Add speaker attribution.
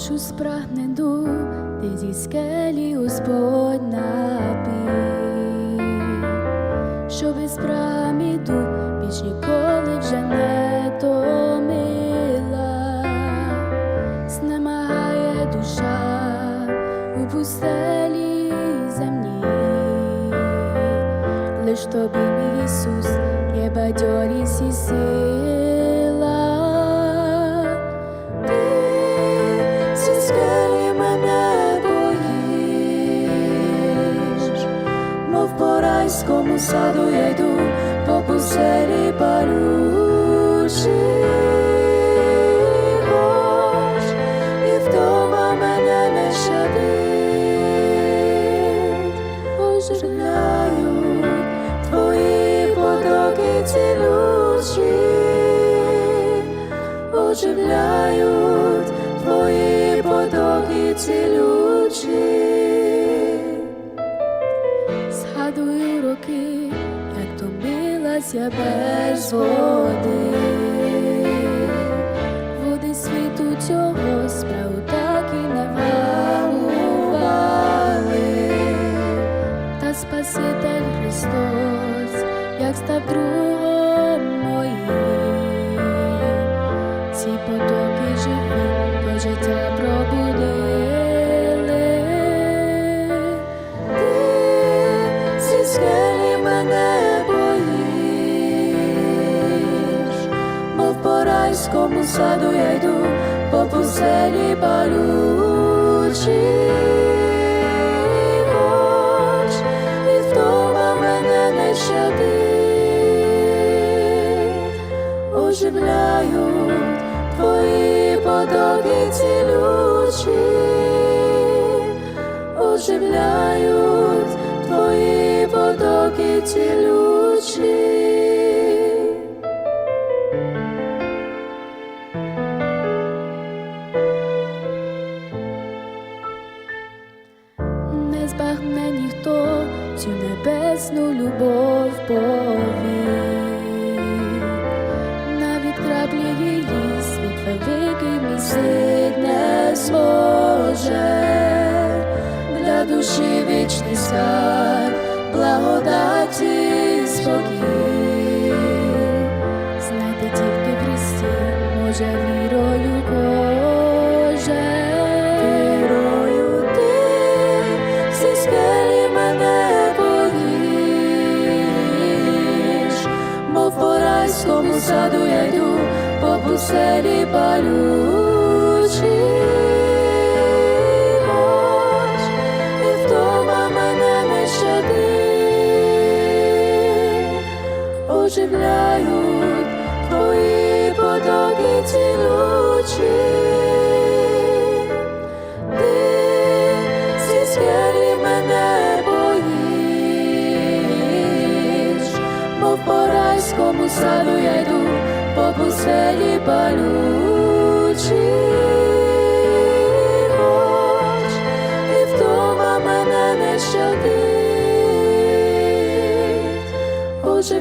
Speaker 1: спрагне дух, ти зі скелі Господь напій, що без праміду більш ніколи вже не томила, знемагає душа у пустелі земній, лиш тобі, Ісус, є бадьорість і сила. Райському саду я йду по пустелі палючі. Гош, і вдома мене не щадить, оживляють твої потоки цілючі, оживляють твої потоки цілючі. Згадую роки, як томилась я без води, води світу цього справу так і не вгамували. Та Спаситель Христос, як став другом моїм, ці потоки живі до життя райському саду я йду по пустелі палючі. Хоч і вдома мене не оживляють твої потоки цілючі, оживляють твої потоки цілючі. Не ніхто цю небесну любов повір, навіть краплі її світ великий місить не зможе, для душі вічний скарб, благодаті спокій, знайти тільки в Христі може вірою саду я йду по пустелі палючі. І вдома мене не оживляють твої потоки цілючі. Райському саду я йду по пустелі палючі. Хоч